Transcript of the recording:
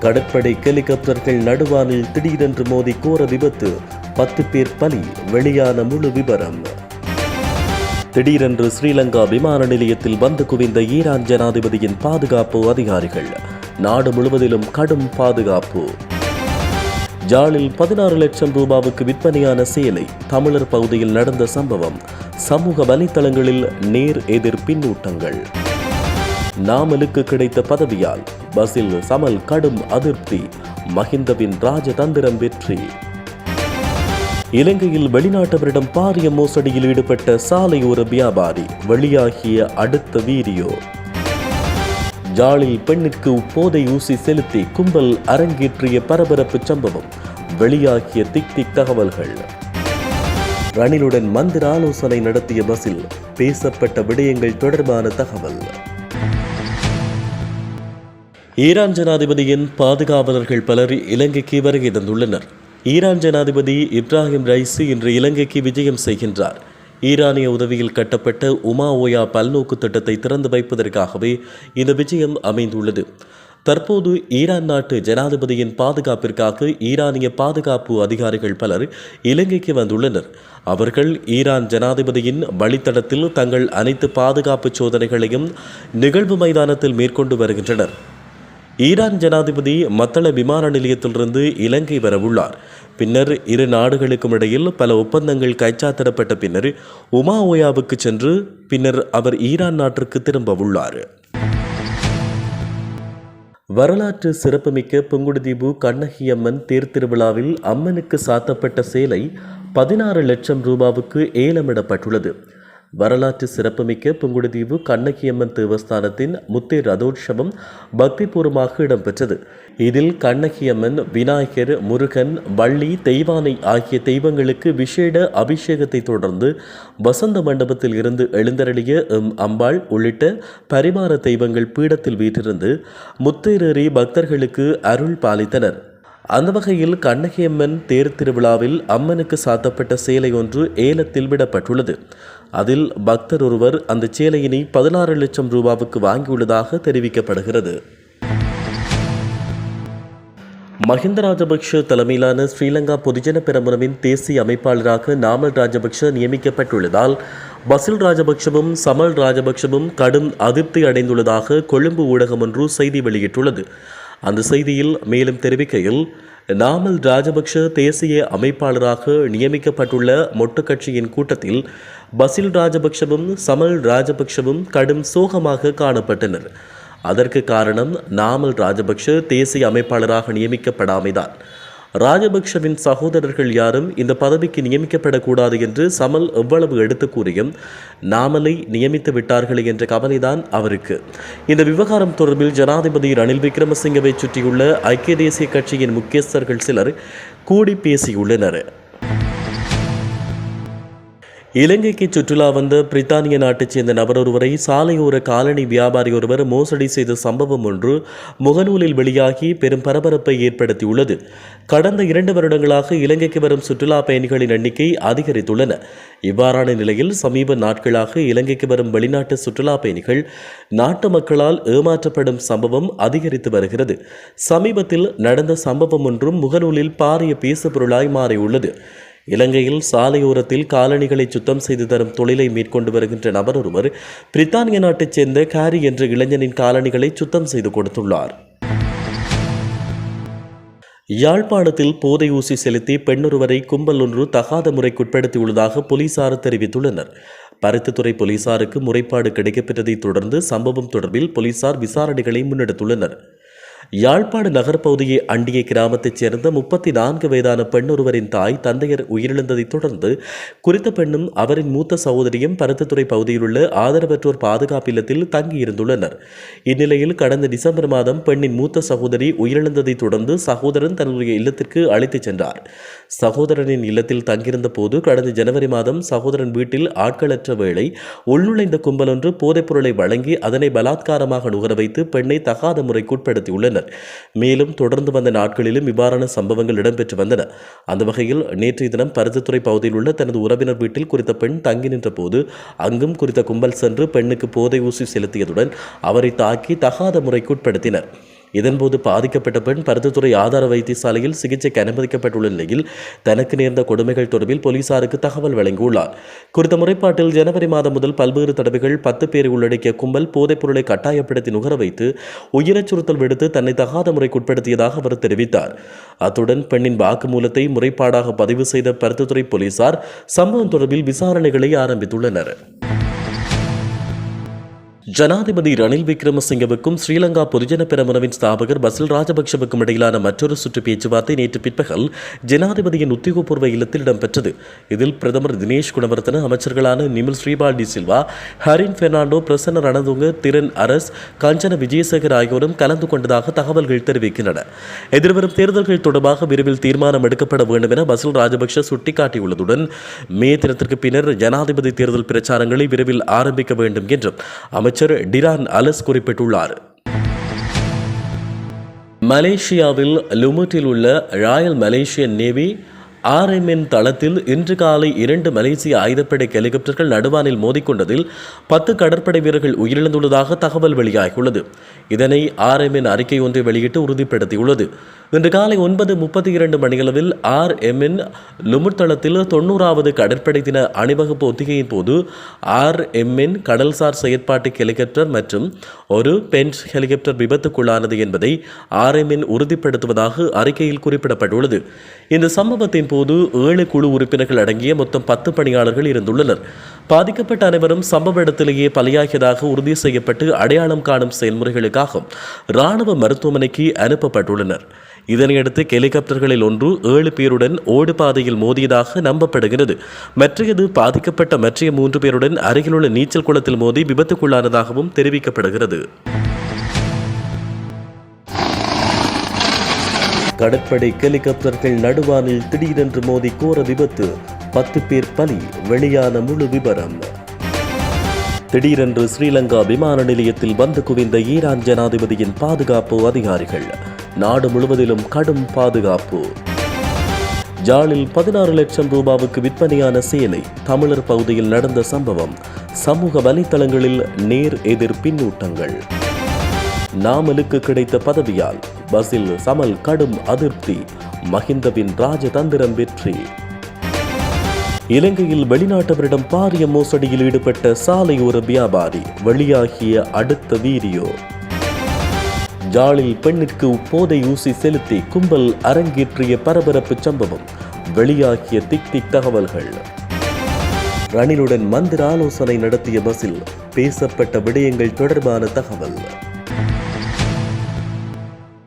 கடற்படை ஹெலிகாப்டர்கள் நடுவானில் திடீரென்று மோதி கோர விபத்து. பத்து பேர் பலி வெளியான முழு விவரம் திடீரென்று ஸ்ரீலங்கா விமான நிலையத்தில் வந்து குவிந்த ஈரான் ஜனாதிபதியின் பாதுகாப்பு அதிகாரிகள். நாடு முழுவதிலும் கடும் பாதுகாப்பு. ஜாலில் பதினாறு லட்சம் ரூபாவுக்கு விற்பனையான சேலை தமிழர் பகுதியில் நடந்த சம்பவம். சமூக வலைத்தளங்களில் நேர் எதிர் பின்னூட்டங்கள். நாமலுக்கு கிடைத்த பதவியால் பஸ்ஸில் சமல் கடும் அதிருப்தி. மஹிந்தவின் ராஜதந்திரம் வெற்றி. இலங்கையில் வெளிநாட்டவரிடம் பாரிய மோசடியில் ஈடுபட்ட சாலையோர வியாபாரி வெளியாகிய அடுத்த வீடியோ. ஜாலில் பெண்ணிற்கு போதை ஊசி செலுத்தி கும்பல் அரங்கேற்றிய பரபரப்பு சம்பவம். வெளியாகிய திக் திக் தகவல்கள். ரணிலுடன் மந்திர ஆலோசனை நடத்திய பஸ்ஸில் பேசப்பட்ட விடயங்கள் தொடர்பான தகவல். ஈரான் ஜனாதிபதியின் பாதுகாவலர்கள் பலர் இலங்கைக்கு வருகை தந்துள்ளனர். ஈரான் ஜனாதிபதி இப்ராஹிம் ரைசி இன்று இலங்கைக்கு விஜயம் செய்கின்றார். ஈரானிய உதவியில் கட்டப்பட்ட உமா ஓயா பல்நோக்கு திட்டத்தை திறந்து வைப்பதற்காகவே இந்த விஜயம் அமைந்துள்ளது. தற்போது ஈரான் நாட்டு ஜனாதிபதியின் பாதுகாப்பிற்காக ஈரானிய பாதுகாப்பு அதிகாரிகள் பலர் இலங்கைக்கு வந்துள்ளனர். அவர்கள் ஈரான் ஜனாதிபதியின் வழித்தடத்தில் தங்கள் அனைத்து பாதுகாப்பு சோதனைகளையும் நிகழ்வு மைதானத்தில் மேற்கொண்டு வருகின்றனர். ஈரான் ஜனாதிபதி மத்தள விமான நிலையத்திலிருந்து இலங்கை வரவுள்ளார். பின்னர் இரு நாடுகளுக்கும் இடையில் பல ஒப்பந்தங்கள் கைச்சாத்திடப்பட்ட பின்னர் உமா ஓயாவுக்கு சென்று பின்னர் அவர் ஈரான் நாட்டிற்கு திரும்ப உள்ளார். வரலாற்று சிறப்புமிக்க புங்குடுதீபு கண்ணகியம்மன் தேர்திருவிழாவில் அம்மனுக்கு சாத்தப்பட்ட சேலை பதினாறு லட்சம் ரூபாவுக்கு ஏலமிடப்பட்டுள்ளது. வரலாற்று சிறப்புமிக்க புங்குடுதீவு கண்ணகியம்மன் தேவஸ்தானத்தின் முத்தி ரதோற்சவம் பக்திபூர்வமாக இடம்பெற்றது. இதில் கண்ணகியம்மன் விநாயகர் முருகன் வள்ளி தெய்வானை ஆகிய தெய்வங்களுக்கு விசேட அபிஷேகத்தை தொடர்ந்து வசந்த மண்டபத்தில் இருந்து எழுந்தருளிய எம். அம்பாள் உள்ளிட்ட பரிமாற தெய்வங்கள் பீடத்தில் வீற்றிருந்து முத்தேறேறி பக்தர்களுக்கு அருள் பாலித்தனர். அந்த வகையில் கண்ணகியம்மன் தேர் திருவிழாவில் அம்மனுக்கு சாத்தப்பட்ட சேலை ஒன்று ஏலத்தில் விடப்பட்டுள்ளது. அதில் பக்தர் ஒருவர் அந்த சேலையினை பதினாறு லட்சம் ரூபாவுக்கு வாங்கியுள்ளதாக தெரிவிக்கப்படுகிறது. மஹிந்த ராஜபக்ஷ தலைமையிலான ஸ்ரீலங்கா பொதுஜன பெரமுனவின் தேசிய அமைப்பாளராக நாமல் ராஜபக்ஷ நியமிக்கப்பட்டுள்ளதால் பசில் ராஜபக்ஷவும் சமல் ராஜபக்ஷவும் கடும் அதிருப்தி அடைந்துள்ளதாக கொழும்பு ஊடகம் ஒன்று செய்தி வெளியிட்டுள்ளது. அந்த செய்தியில் மேலும் தெரிவிக்கையில் நாமல் ராஜபக்ஷ தேசிய அமைப்பாளராக நியமிக்கப்பட்டுள்ள மொட்டு கட்சியின் கூட்டத்தில் பசில் ராஜபக்ஷவும் சமல் ராஜபக்ஷவும் கடும் சோகமாக காணப்பட்டனர். அதற்கு காரணம் நாமல் ராஜபக்ஷ தேசிய அமைப்பாளராக நியமிக்கப்படாமைதான். ராஜபக்ஷவின் சகோதரர்கள் யாரும் இந்த பதவிக்கு நியமிக்கப்படக்கூடாது என்று சமல் எவ்வளவு எடுத்து கூறியும் நாமலை நியமித்து விட்டார்கள் என்ற கவலைதான் அவருக்கு. இந்த விவகாரம் தொடர்பில் ஜனாதிபதி ரணில் விக்ரமசிங்கவை சுற்றியுள்ள ஐக்கிய தேசிய கட்சியின் முக்கியஸ்தர்கள் சிலர் கூடி பேசியுள்ளனர். இலங்கைக்கு சுற்றுலா வந்த பிரித்தானிய நாட்டைச் சேர்ந்த நபர் ஒருவரை சாலையோர காலனி வியாபாரி ஒருவர் மோசடி செய்த சம்பவம் ஒன்று முகநூலில் வெளியாகி பெரும் பரபரப்பை ஏற்படுத்தியுள்ளது. கடந்த இரண்டு வருடங்களாக இலங்கைக்கு வரும் சுற்றுலா பயணிகளின் எண்ணிக்கை அதிகரித்துள்ளன. இவ்வாறான நிலையில் சமீப நாட்களாக இலங்கைக்கு வரும் வெளிநாட்டு சுற்றுலா பயணிகள் நாட்டு மக்களால் ஏமாற்றப்படும் சம்பவம் அதிகரித்து வருகிறது. சமீபத்தில் நடந்த சம்பவம் ஒன்றும் முகநூலில் பாரிய பேசுபொருளாய் மாறியுள்ளது. இலங்கையில் சாலையோரத்தில் காலணிகளை சுத்தம் செய்து தரும் தொழிலை மேற்கொண்டு வருகின்ற நபர் ஒருவர் பிரித்தானிய நாட்டைச் சேர்ந்த காரி என்ற இளைஞனின் காலணிகளை சுத்தம் செய்து கொடுத்துள்ளார். யாழ்ப்பாணத்தில் போதை ஊசி செலுத்தி பெண்ணொருவரை கும்பல் ஒன்று தகாத முறைக்குட்படுத்தியுள்ளதாக போலீசார் தெரிவித்துள்ளனர். பருத்தித்துறை போலீசாருக்கு முறைப்பாடு கிடைக்கப்பெற்றதைத் தொடர்ந்து சம்பவம் தொடர்பில் போலீசார் விசாரணைகளை முன்னெடுத்துள்ளனர். யாழ்ப்பாண நகர்ப்பகுதியை அண்டிய கிராமத்தைச் சேர்ந்த முப்பத்தி நான்கு வயதான பெண் ஒருவரின் தாய் தந்தையர் உயிரிழந்ததைத் தொடர்ந்து குறித்த பெண்ணும் அவரின் மூத்த சகோதரியும் பருத்தித்துறை பகுதியிலுள்ள ஆதரவற்றோர் பாதுகாப்பு இல்லத்தில் தங்கியிருந்துள்ளனர். இந்நிலையில் கடந்த டிசம்பர் மாதம் பெண்ணின் மூத்த சகோதரி உயிரிழந்ததைத் தொடர்ந்து சகோதரன் தன்னுடைய இல்லத்திற்கு அழைத்துச் சென்றார். சகோதரனின் இல்லத்தில் தங்கியிருந்த போது கடந்த ஜனவரி மாதம் சகோதரன் வீட்டில் ஆட்களற்ற வேளை உள்நுழைந்த கும்பல் ஒன்று போதைப் பொருளை வழங்கி அதனை பலாத்காரமாக நுகர வைத்து பெண்ணை தகாத முறைக்குட்படுத்தியுள்ளனர் மேலும் தொடர்ந்து வந்த நாட்களிலும் இவ்வாறான சம்பவங்கள் இடம்பெற்று வந்தன. அந்த வகையில் நேற்றைய தினம் பருத்தித்துறை பகுதியில் உள்ள தனது உறவினர் வீட்டில் குறித்த பெண் தங்கி நின்ற போது அங்கும் குறித்த கும்பல் சென்று பெண்ணுக்கு போதை ஊசி செலுத்தியதுடன் அவரை தாக்கி தகாத முறைக்குட்படுத்தினர் இதன்போது பாதிக்கப்பட்ட பெண் பருத்தித்துறை ஆதார வைத்தியசாலையில் சிகிச்சைக்கு அனுமதிக்கப்பட்டுள்ள நிலையில் தனக்கு நேர்ந்த கொடுமைகள் தொடர்பில் போலீசாருக்கு தகவல் வழங்கியுள்ளார். குறித்த முறைப்பாட்டில் ஜனவரி மாதம் முதல் பல்வேறு தடவைகள் பத்து பேரை உள்ளடக்கிய கும்பல் போதைப் பொருளை கட்டாயப்படுத்தி நுகர வைத்து உயிரச்சுறுத்தல் விடுத்து தன்னை தகாத முறைக்குட்படுத்தியதாக அவர் தெரிவித்தார். அத்துடன் பெண்ணின் வாக்குமூலத்தை முறைப்பாடாக பதிவு செய்த பருத்தித்துறை போலீசார் சம்பவம் தொடர்பில் விசாரணைகளை ஆரம்பித்துள்ளனர். ஜனாதிபதி ரணில் விக்ரமசிங்கவுக்கும் ஸ்ரீலங்கா பொதுஜன பெரமுனவின் ஸ்தாபகர் பசில் ராஜபக்ஷவுக்கும் இடையிலான மற்றொரு சுற்று பேச்சுவார்த்தை நேற்று பிற்பகல் ஜனாதிபதியின் உத்தியோகபூர்வ இல்லத்தில் இடம்பெற்றது. இதில் பிரதமர் தினேஷ் குணவர்த்தன அமைச்சர்களான நிமில் ஸ்ரீபால் டி சில்வா ஹரின் பெர்னாண்டோ பிரசன்ன ரணதுங்க திறன் அரஸ் கஞ்சன விஜயசேகர் ஆகியோரும் கலந்து கொண்டதாக தகவல்கள் தெரிவிக்கின்றன. எதிர்வரும் தேர்தல்கள் தொடர்பாக விரைவில் தீர்மானம் எடுக்கப்பட வேண்டும் என பசில் ராஜபக்ஷ சுட்டிக்காட்டியுள்ளதுடன் மே தினத்திற்கு பின்னர் ஜனாதிபதி தேர்தல் பிரச்சாரங்களை விரைவில் ஆரம்பிக்க வேண்டும் என்றும் அமைச்சர் டிரான் அலஸ் குறிப்பிட்டுள்ளார். மலேசியாவில் லுமுட்டில் உள்ள ராயல் மலேசியன் நேவி ஆர்எம்என் தளத்தில் இன்று காலை இரண்டு மலேசிய ஆயுதப்படை ஹெலிகாப்டர்கள் நடுவானில் மோதிக்கொண்டதில் பத்து கடற்படை வீரர்கள் உயிரிழந்துள்ளதாக தகவல் வெளியாகியுள்ளது. இதனை ஆர்எம்என் அறிக்கை ஒன்றை வெளியிட்டு உறுதிப்படுத்தியுள்ளது. இன்று காலை ஒன்பது முப்பத்தி இரண்டு மணியளவில் ஆர்எம்என் லுமுட் தளத்தில் தொண்ணூறாவது கடற்படை தின அணிவகுப்பு ஒத்திகையின் போது ஆர்எம்என் கடல்சார் செயற்பாட்டு ஹெலிகாப்டர் மற்றும் ஒரு பென்ச் ஹெலிகாப்டர் விபத்துக்குள்ளானது என்பதை ஆர்எம்என் உறுதிப்படுத்துவதாக அறிக்கையில் குறிப்பிடப்பட்டுள்ளது. இந்த சம்பவத்தின் போது ஏழு குழு உறுப்பினர்கள் அடங்கிய மொத்தம் பத்து பணியாளர்கள் இருந்துள்ளனர். பாதிக்கப்பட்ட அனைவரும் சம்பவ இடத்திலேயே பலியாகியதாக உறுதி செய்யப்பட்டு அடையாளம் காணும் செயல்முறைகளுக்காக இராணுவ மருத்துவமனைக்கு அனுப்பப்பட்டுள்ளனர். இதனையடுத்து ஹெலிகாப்டர்களில் ஒன்று ஏழு பேருடன் ஓடுபாதையில் மோதியதாக நம்பப்படுகிறது. மற்றையது பாதிக்கப்பட்ட மற்றைய மூன்று பேருடன் அருகிலுள்ள நீச்சல் குளத்தில் மோதி விபத்துக்குள்ளானதாகவும் தெரிவிக்கப்படுகிறது. கடற்படை ஹெலிகாப்டர்கள் நடுவானில் திடீரென்று மோதி கோர விபத்து. பத்து பேர் பலி வெளியான முழு விபரம். திடீரென்று ஸ்ரீலங்கா விமான நிலையத்தில் வந்து குவிந்த ஈரான் ஜனாதிபதியின் பாதுகாப்பு அதிகாரிகள். நாடு முழுவதிலும் கடும் பாதுகாப்பு. ஜாலில் பதினாறு லட்சம் ரூபாவுக்கு விற்பனையான சேலை தமிழர் பகுதியில் நடந்த சம்பவம். சமூக வலைத்தளங்களில் நேர் எதிர் பின்னூட்டங்கள். நாமலுக்கு கிடைத்த பதவியால் பசில் சமல் கடும் அதிருப்தி. மஹிந்தவின் ராஜதந்திரம் வெற்றி. இலங்கையில் வெளிநாட்டவரிடம் பாரிய மோசடியில் ஈடுபட்ட சாலையோர வியாபாரி வெளியாகிய அடுத்த வீடியோ. ஜாலில் பெண்ணிற்கு போதை ஊசி செலுத்தி கும்பல் அரங்கேற்றிய பரபரப்பு சம்பவம். வெளியாகிய திக் திக் தகவல்கள். ரணிலுடன் மந்திர ஆலோசனை நடத்திய பஸ்ஸில் பேசப்பட்ட விடயங்கள் தொடர்பான தகவல்.